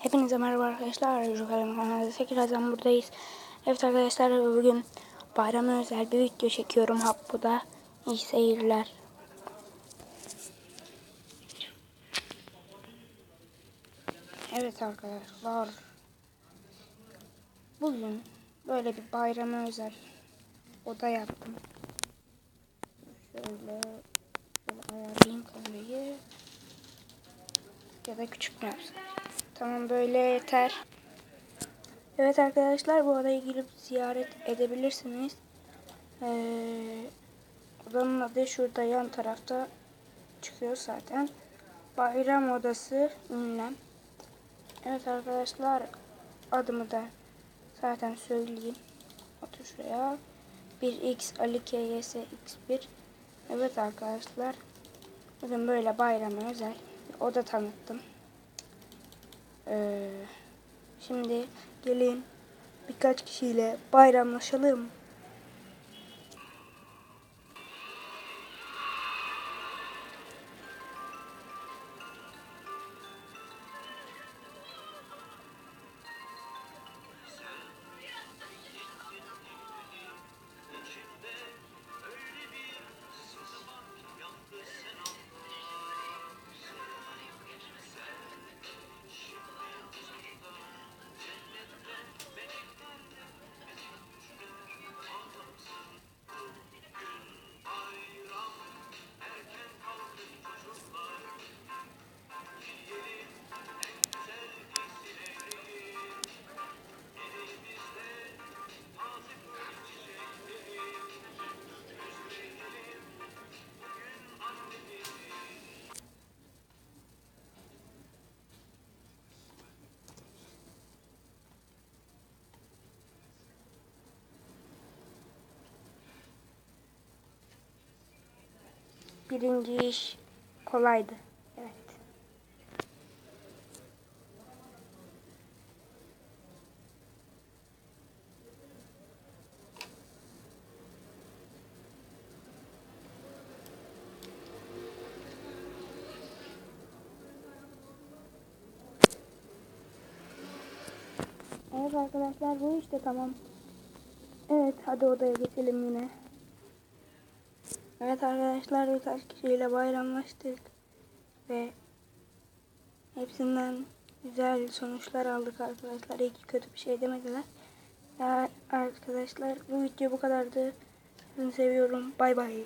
Hepinize merhaba arkadaşlar. Jukalem kanalında tekrardan buradayız. Evet arkadaşlar bugün bayrama özel bir video çekiyorum Happu'da. İyi seyirler. Evet arkadaşlar. Bugün böyle bir bayrama özel oda yaptım. Şöyle, şöyle ayarlayayım kamerayı. Ya da küçük mü yapsam? Tamam böyle yeter. Evet arkadaşlar bu odaya girip ziyaret edebilirsiniz. Ee, odanın adı şurada yan tarafta çıkıyor zaten. Bayram odası ünlem. Evet arkadaşlar adımı da zaten söyleyeyim. Otur şuraya. 1x Ali KYS X1. Evet arkadaşlar. Bugün böyle bayrama özel oda tanıttım. Ee, şimdi gelin birkaç kişiyle bayramlaşalım. Birinci iş kolaydı. Evet. Evet arkadaşlar bu işte tamam. Evet hadi odaya geçelim yine. Evet arkadaşlar birkaç kişiyle bayramlaştık ve hepsinden güzel sonuçlar aldık arkadaşlar. İyi ki kötü bir şey demediler. Ya arkadaşlar bu video bu kadardı. Sizi seviyorum. Bay bay.